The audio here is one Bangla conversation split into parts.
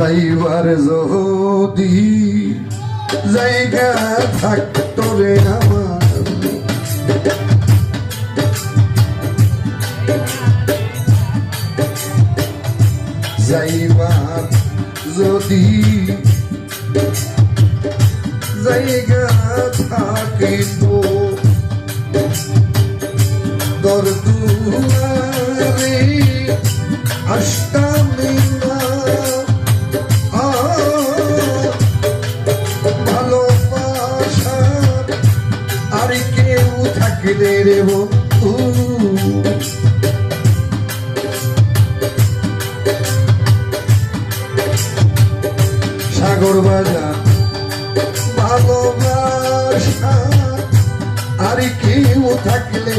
যাইবার যদি জায়গা থাকতো রে আমার। যাইবার যদি জায়গা থাকিত দর দুয়ারে বন্ধু সাগর বাজার ভালোবাসা। থাকলে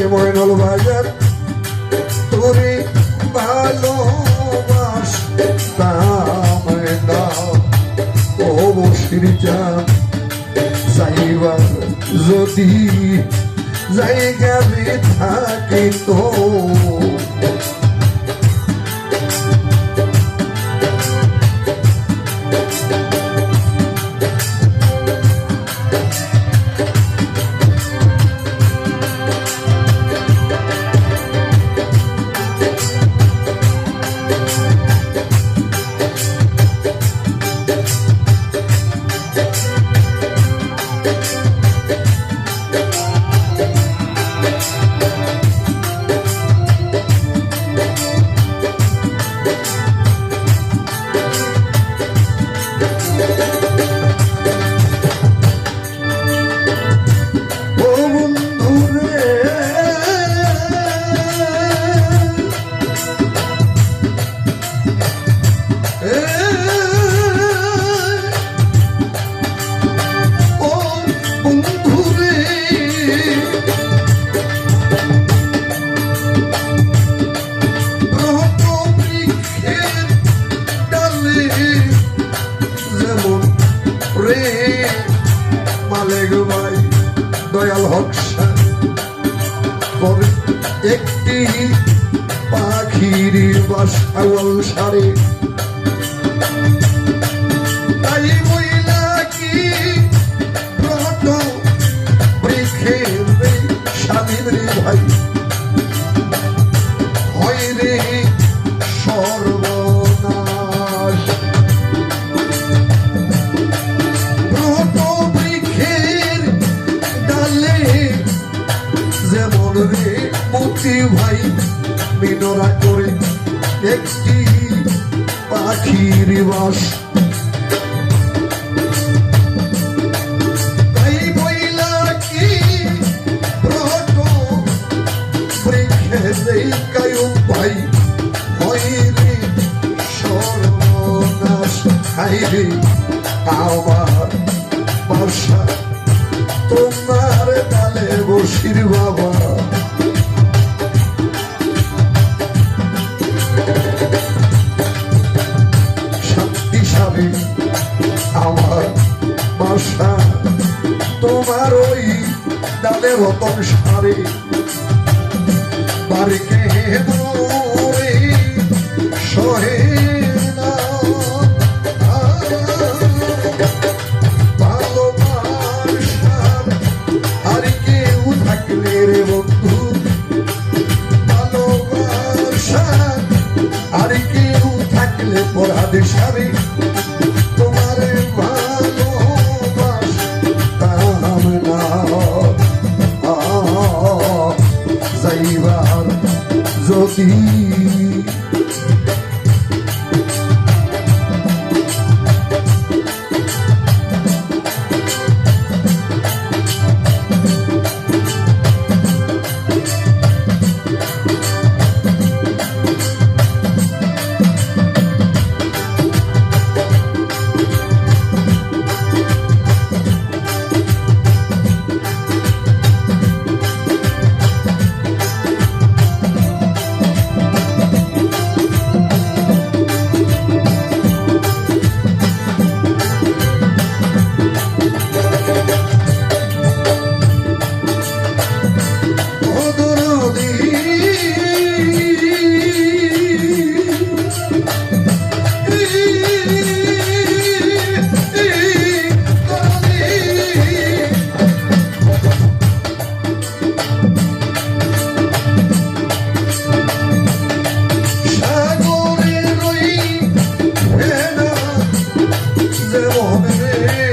বাজার তোরে যাইবার যদি জায়গা থাকে তো যেমন রে মালেগ ভাই দয়াল হক একটি পাখির বাসাওয়াল সারে? ভাই মিনরা করে একটি পাখির বাস। তোমার ডালে বসির বাবা। তোমার ওই ডালে রতন সারে। বাড়িকে মোরে se mueve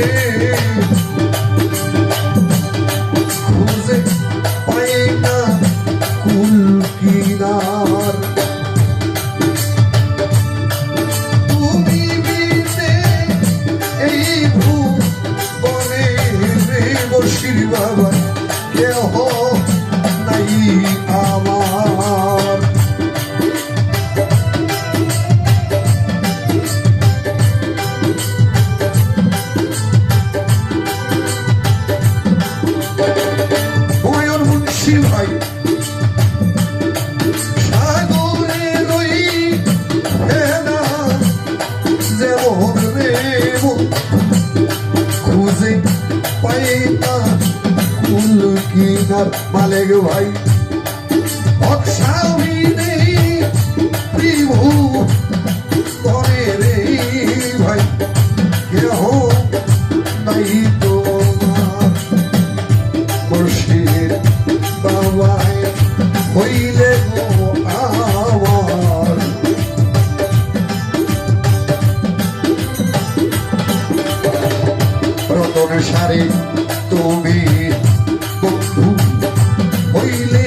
পাই না কুল কিনার মালেক ভাই। অক্সামি সারে তুমি বন্ধু হইলে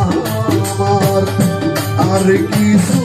আমার আর কিছু